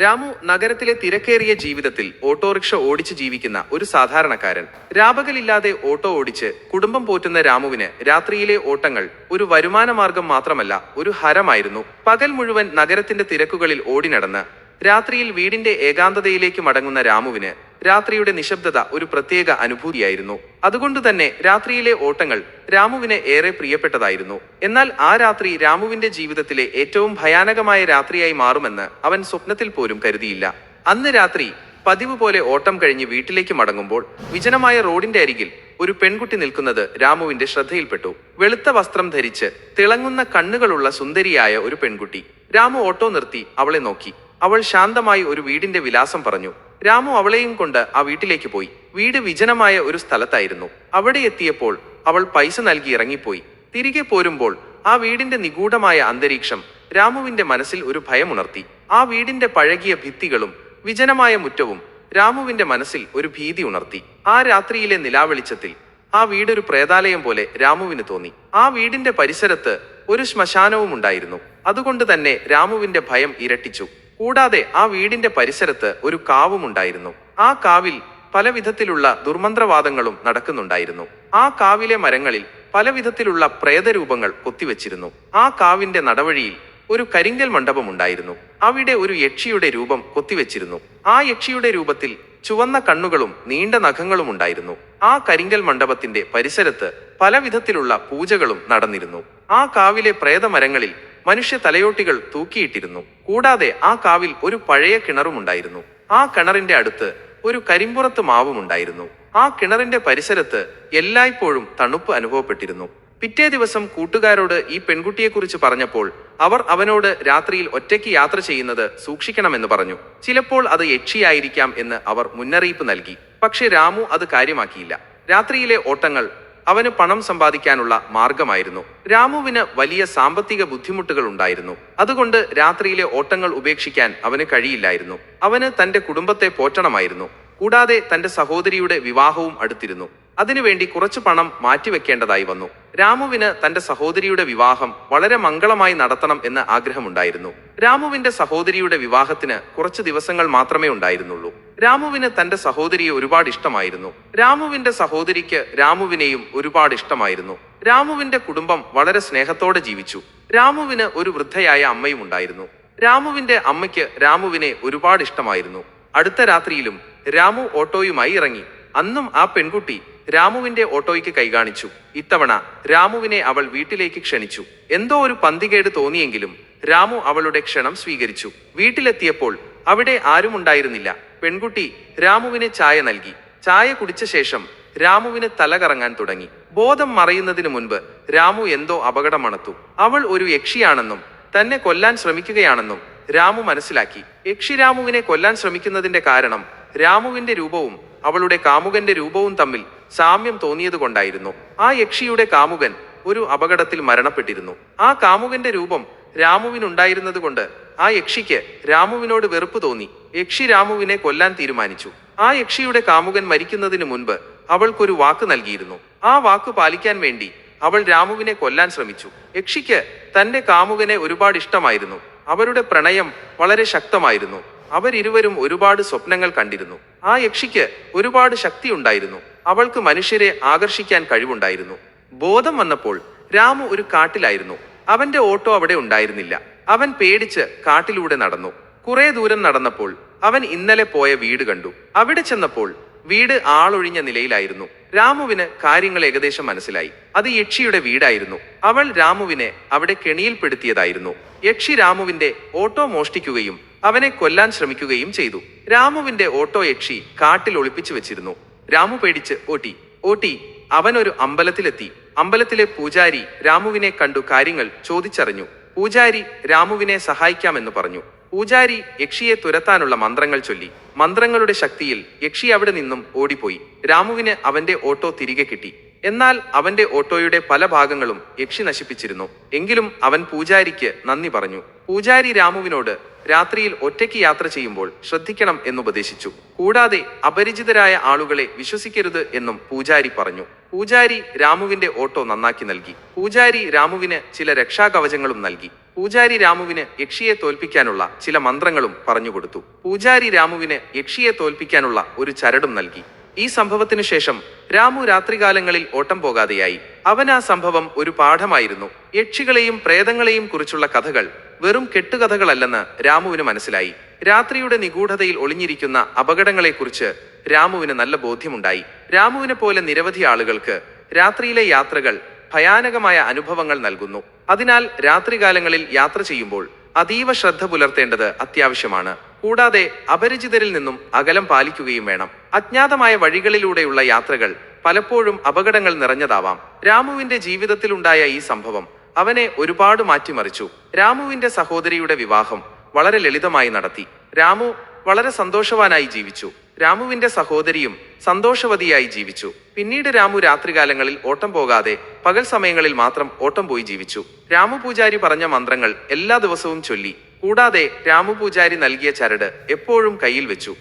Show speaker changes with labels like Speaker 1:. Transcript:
Speaker 1: രാമു നഗരത്തിലെ തിരക്കേറിയ ജീവിതത്തിൽ ഓട്ടോറിക്ഷ ഓടിച്ച് ജീവിക്കുന്ന ഒരു സാധാരണക്കാരൻ. രാപകലില്ലാതെ ഓട്ടോ ഓടിച്ച് കുടുംബം പോറ്റുന്ന രാമുവിന് രാത്രിയിലെ ഓട്ടങ്ങൾ ഒരു വരുമാന മാർഗം മാത്രമല്ല ഒരു ഹരമായിരുന്നു. പകൽ മുഴുവൻ നഗരത്തിന്റെ തിരക്കുകളിൽ ഓടി നടന്ന് രാത്രിയിൽ വീടിന്റെ ഏകാന്തതയിലേക്ക് മടങ്ങുന്ന രാമുവിന് രാത്രിയുടെ നിശബ്ദത ഒരു പ്രത്യേക അനുഭൂതിയായിരുന്നു. അതുകൊണ്ട് തന്നെ രാത്രിയിലെ ഓട്ടങ്ങൾ രാമുവിന് ഏറെ പ്രിയപ്പെട്ടതായിരുന്നു. എന്നാൽ ആ രാത്രി രാമുവിന്റെ ജീവിതത്തിലെ ഏറ്റവും ഭയാനകമായ രാത്രിയായി മാറുമെന്ന് അവൻ സ്വപ്നത്തിൽ പോലും കരുതിയില്ല. അന്ന് രാത്രി പതിവ് പോലെ ഓട്ടം കഴിഞ്ഞ് വീട്ടിലേക്ക് മടങ്ങുമ്പോൾ വിജനമായ റോഡിന്റെ അരികിൽ ഒരു പെൺകുട്ടി നിൽക്കുന്നത് രാമുവിന്റെ ശ്രദ്ധയിൽപ്പെട്ടു. വെളുത്ത വസ്ത്രം ധരിച്ച് തിളങ്ങുന്ന കണ്ണുകളുള്ള സുന്ദരിയായ ഒരു പെൺകുട്ടി. രാമു ഓട്ടോ നിർത്തി അവളെ നോക്കി. അവൾ ശാന്തമായി ഒരു വീടിന്റെ വിലാസം പറഞ്ഞു. രാമു അവളെയും കൊണ്ട് ആ വീട്ടിലേക്ക് പോയി. വീട് വിജനമായ ഒരു സ്ഥലത്തായിരുന്നു. അവിടെ എത്തിയപ്പോൾ അവൾ പൈസ നൽകി ഇറങ്ങിപ്പോയി. തിരികെ പോരുമ്പോൾ ആ വീടിന്റെ നിഗൂഢമായ അന്തരീക്ഷം രാമുവിന്റെ മനസ്സിൽ ഒരു ഭയമുണർത്തി. ആ വീടിന്റെ പഴകിയ ഭിത്തികളും വിജനമായ മുറ്റവും രാമുവിന്റെ മനസ്സിൽ ഒരു ഭീതി ഉണർത്തി. ആ രാത്രിയിലെ നിലാവെളിച്ചത്തിൽ ആ വീടൊരു പ്രേതാലയം പോലെ രാമുവിന് തോന്നി. ആ വീടിന്റെ പരിസരത്ത് ഒരു ശ്മശാനവും ഉണ്ടായിരുന്നു. അതുകൊണ്ട് തന്നെ രാമുവിന്റെ ഭയം ഇരട്ടിച്ചു. കൂടാതെ ആ വീടിന്റെ പരിസരത്ത് ഒരു കാവും ഉണ്ടായിരുന്നു. ആ കാവിൽ പല വിധത്തിലുള്ള ദുർമന്ത്രവാദങ്ങളും നടക്കുന്നുണ്ടായിരുന്നു. ആ കാവിലെ മരങ്ങളിൽ പല വിധത്തിലുള്ള പ്രേതരൂപങ്ങൾ കൊത്തിവെച്ചിരുന്നു. ആ കാവിന്റെ നടവഴിയിൽ ഒരു കരിങ്കൽ മണ്ഡപം ഉണ്ടായിരുന്നു. അവിടെ ഒരു യക്ഷിയുടെ രൂപം കൊത്തിവെച്ചിരുന്നു. ആ യക്ഷിയുടെ രൂപത്തിൽ ചുവന്ന കണ്ണുകളും നീണ്ട നഖങ്ങളും ഉണ്ടായിരുന്നു. ആ കരിങ്കൽ മണ്ഡപത്തിന്റെ പരിസരത്ത് പല വിധത്തിലുള്ള പൂജകളും നടന്നിരുന്നു. ആ കാവിലെ പ്രേതമരങ്ങളിൽ മനുഷ്യ തലയോട്ടികൾ തൂക്കിയിട്ടിരുന്നു. കൂടാതെ ആ കാവിൽ ഒരു പഴയ കിണറും ഉണ്ടായിരുന്നു. ആ കിണറിന്റെ അടുത്ത് ഒരു കരിമ്പുറത്ത് മാവും ഉണ്ടായിരുന്നു. ആ കിണറിന്റെ പരിസരത്ത് എല്ലായ്പ്പോഴും തണുപ്പ് അനുഭവപ്പെട്ടിരുന്നു. പിറ്റേ ദിവസം കൂട്ടുകാരോട് ഈ പെൺകുട്ടിയെക്കുറിച്ച് പറഞ്ഞപ്പോൾ അവർ അവനോട് രാത്രിയിൽ ഒറ്റയ്ക്ക് യാത്ര ചെയ്യുന്നത് സൂക്ഷിക്കണമെന്ന് പറഞ്ഞു. ചിലപ്പോൾ അത് യക്ഷിയായിരിക്കാം എന്ന് അവർ മുന്നറിയിപ്പ് നൽകി. പക്ഷെ രാമു അത് കാര്യമാക്കിയില്ല. രാത്രിയിലെ ഓട്ടങ്ങൾ അവന് പണം സമ്പാദിക്കാനുള്ള മാർഗമായിരുന്നു. രാമുവിന് വലിയ സാമ്പത്തിക ബുദ്ധിമുട്ടുകൾ ഉണ്ടായിരുന്നു. അതുകൊണ്ട് രാത്രിയിലെ ഓട്ടങ്ങൾ ഉപേക്ഷിക്കാൻ അവന് കഴിയില്ലായിരുന്നു. അവന് തന്റെ കുടുംബത്തെ പോറ്റണമായിരുന്നു. കൂടാതെ തന്റെ സഹോദരിയുടെ വിവാഹവും അടുത്തിരുന്നു. അതിനുവേണ്ടി കുറച്ച് പണം മാറ്റിവെക്കേണ്ടതായി വന്നു. രാമുവിന് തന്റെ സഹോദരിയുടെ വിവാഹം വളരെ മംഗളമായി നടത്തണം എന്ന് ആഗ്രഹമുണ്ടായിരുന്നു. രാമുവിന്റെ സഹോദരിയുടെ വിവാഹത്തിന് കുറച്ച് ദിവസങ്ങൾ മാത്രമേ ഉണ്ടായിരുന്നുള്ളൂ. രാമുവിന് തന്റെ സഹോദരിയെ ഒരുപാട് ഇഷ്ടമായിരുന്നു. രാമുവിന്റെ സഹോദരിക്ക് രാമുവിനെയും ഒരുപാട് ഇഷ്ടമായിരുന്നു. രാമുവിന്റെ കുടുംബം വളരെ സ്നേഹത്തോടെ ജീവിച്ചു. രാമുവിന് ഒരു വൃദ്ധയായ അമ്മയും ഉണ്ടായിരുന്നു. രാമുവിന്റെ അമ്മയ്ക്ക് രാമുവിനെ ഒരുപാട് ഇഷ്ടമായിരുന്നു. അടുത്ത രാത്രിയിലും രാമു ഓട്ടോയുമായി ഇറങ്ങി. അന്നും ആ പെൺകുട്ടി രാമുവിന്റെ ഓട്ടോയ്ക്ക് കൈകാണിച്ചു. ഇത്തവണ രാമുവിനെ അവൾ വീട്ടിലേക്ക് ക്ഷണിച്ചു. എന്തോ ഒരു പന്തികേട് തോന്നിയെങ്കിലും രാമു അവളുടെ ക്ഷണം സ്വീകരിച്ചു. വീട്ടിലെത്തിയപ്പോൾ അവിടെ ആരും ഉണ്ടായിരുന്നില്ല പെൺകുട്ടി രാമുവിന് ചായ നൽകി. ചായ കുടിച്ച ശേഷം രാമുവിന് തല കറങ്ങാൻ തുടങ്ങി. ബോധം മറയുന്നതിനു മുൻപ് രാമു എന്തോ അപകടം മണത്തു അവൾ ഒരു യക്ഷിയാണെന്നും തന്നെ കൊല്ലാൻ ശ്രമിക്കുകയാണെന്നും രാമു മനസ്സിലാക്കി. യക്ഷി രാമുവിനെ കൊല്ലാൻ ശ്രമിക്കുന്നതിന്റെ കാരണം രാമുവിന്റെ രൂപവും അവളുടെ കാമുകന്റെ രൂപവും തമ്മിൽ സാമ്യം തോന്നിയതുകൊണ്ടായിരുന്നു. ആ യക്ഷിയുടെ കാമുകൻ ഒരു അപകടത്തിൽ മരണപ്പെട്ടിരുന്നു. ആ കാമുകന്റെ രൂപം രാമുവിനുണ്ടായിരുന്നത് കൊണ്ട് ആ യക്ഷിക്ക് രാമുവിനോട് വെറുപ്പ് തോന്നി. യക്ഷി രാമുവിനെ കൊല്ലാൻ തീരുമാനിച്ചു. ആ യക്ഷിയുടെ കാമുകൻ മരിക്കുന്നതിന് മുൻപ് അവൾക്കൊരു വാക്ക് നൽകിയിരുന്നു. ആ വാക്ക് പാലിക്കാൻ വേണ്ടി അവൾ രാമുവിനെ കൊല്ലാൻ ശ്രമിച്ചു. യക്ഷിക്ക് തന്റെ കാമുകനെ ഒരുപാട് ഇഷ്ടമായിരുന്നു. അവരുടെ പ്രണയം വളരെ ശക്തമായിരുന്നു. അവരിരുവരും ഒരുപാട് സ്വപ്നങ്ങൾ കണ്ടിരുന്നു. ആ യക്ഷിക്ക് ഒരുപാട് ശക്തി ഉണ്ടായിരുന്നു. അവൾക്ക് മനുഷ്യരെ ആകർഷിക്കാൻ കഴിവുണ്ടായിരുന്നു. ബോധം വന്നപ്പോൾ രാമു ഒരു കാട്ടിലായിരുന്നു. അവന്റെ ഓട്ടോ അവിടെ ഉണ്ടായിരുന്നില്ല. അവൻ പേടിച്ച് കാട്ടിലൂടെ നടന്നു. കുറെ ദൂരം നടന്നപ്പോൾ അവൻ ഇന്നലെ പോയ വീട് കണ്ടു. അവിടെ ചെന്നപ്പോൾ വീട് ആളൊഴിഞ്ഞ നിലയിലായിരുന്നു. രാമുവിന് കാര്യങ്ങൾ ഏകദേശം മനസ്സിലായി. അത് യക്ഷിയുടെ വീടായിരുന്നു. അവൾ രാമുവിനെ അവിടെ കെണിയിൽപ്പെടുത്തിയതായിരുന്നു യക്ഷി രാമുവിന്റെ ഓട്ടോ മോഷ്ടിക്കുകയും അവനെ കൊല്ലാൻ ശ്രമിക്കുകയും ചെയ്തു. രാമുവിന്റെ ഓട്ടോ യക്ഷി കാട്ടിൽ ഒളിപ്പിച്ചു വെച്ചിരുന്നു. രാമു പേടിച്ച് ഓട്ടി ഓട്ടി അവൻ ഒരു അമ്പലത്തിലെത്തി. അമ്പലത്തിലെ പൂജാരി രാമുവിനെ കണ്ടു കാര്യങ്ങൾ ചോദിച്ചറിഞ്ഞു. പൂജാരി രാമുവിനെ സഹായിക്കാമെന്ന് പറഞ്ഞു. പൂജാരി യക്ഷിയെ തുരത്താനുള്ള മന്ത്രങ്ങൾ ചൊല്ലി. മന്ത്രങ്ങളുടെ ശക്തിയിൽ യക്ഷി അവിടെ നിന്നും ഓടിപ്പോയി. രാമുവിന് അവന്റെ ഓട്ടോ തിരികെ കിട്ടി. എന്നാൽ അവന്റെ ഓട്ടോയുടെ പല ഭാഗങ്ങളും യക്ഷി നശിപ്പിച്ചിരുന്നു. എങ്കിലും അവൻ പൂജാരിക്ക് നന്ദി പറഞ്ഞു. പൂജാരി രാമുവിനോട് രാത്രിയിൽ ഒറ്റയ്ക്ക് യാത്ര ചെയ്യുമ്പോൾ ശ്രദ്ധിക്കണം എന്നുപദേശിച്ചു കൂടാതെ അപരിചിതരായ ആളുകളെ വിശ്വസിക്കരുത് എന്നും പൂജാരി പറഞ്ഞു. പൂജാരി രാമുവിന്റെ ഓട്ടോ നന്നാക്കി നൽകി. പൂജാരി രാമുവിന് ചില രക്ഷാകവചങ്ങളും നൽകി. പൂജാരി രാമുവിന് യക്ഷിയെ തോൽപ്പിക്കാനുള്ള ചില മന്ത്രങ്ങളും പറഞ്ഞുകൊടുത്തു പൂജാരി രാമുവിന് യക്ഷിയെ തോൽപ്പിക്കാനുള്ള ഒരു ചരടും നൽകി. ഈ സംഭവത്തിനു ശേഷം രാമു രാത്രികാലങ്ങളിൽ ഓട്ടം പോകാതെയായി. അവൻ ആ സംഭവം ഒരു പാഠമായിരുന്നു. യക്ഷികളെയും പ്രേതങ്ങളെയും കുറിച്ചുള്ള കഥകൾ വെറും കെട്ടുകഥകളല്ലെന്ന് രാമുവിന് മനസ്സിലായി. രാത്രിയുടെ നിഗൂഢതയിൽ ഒളിഞ്ഞിരിക്കുന്ന അപകടങ്ങളെക്കുറിച്ച് രാമുവിന് നല്ല ബോധ്യമുണ്ടായി. രാമുവിനെ പോലെ നിരവധി ആളുകൾക്ക് രാത്രിയിലെ യാത്രകൾ ഭയാനകമായ അനുഭവങ്ങൾ നൽകുന്നു. അതിനാൽ രാത്രികാലങ്ങളിൽ യാത്ര ചെയ്യുമ്പോൾ അതീവ ശ്രദ്ധ പുലർത്തേണ്ടത് അത്യാവശ്യമാണ്. കൂടാതെ അപരിചിതരിൽ നിന്നും അകലം പാലിക്കുകയും വേണം. അജ്ഞാതമായ വഴികളിലൂടെയുള്ള യാത്രകൾ പലപ്പോഴും അപകടങ്ങൾ നിറഞ്ഞതാവാം. രാമുവിന്റെ ജീവിതത്തിലുണ്ടായ ഈ സംഭവം അവനെ ഒരുപാട് മാറ്റിമറിച്ചു. രാമുവിന്റെ സഹോദരിയുടെ വിവാഹം വളരെ ലളിതമായി നടത്തി. രാമു വളരെ സന്തോഷവാനായി ജീവിച്ചു. രാമുവിന്റെ സഹോദരിയും സന്തോഷവതിയായി ജീവിച്ചു. പിന്നീട് രാമു രാത്രികാലങ്ങളിൽ ഓട്ടം പോകാതെ പകൽ സമയങ്ങളിൽ മാത്രം ഓട്ടം പോയി ജീവിച്ചു. രാമു പൂജാരി പറഞ്ഞ മന്ത്രങ്ങൾ എല്ലാ ദിവസവും ചൊല്ലി. കൂടാതെ രാമു പൂജാരി നൽകിയ ചരട് എപ്പോഴും കയ്യിൽ വെച്ചു.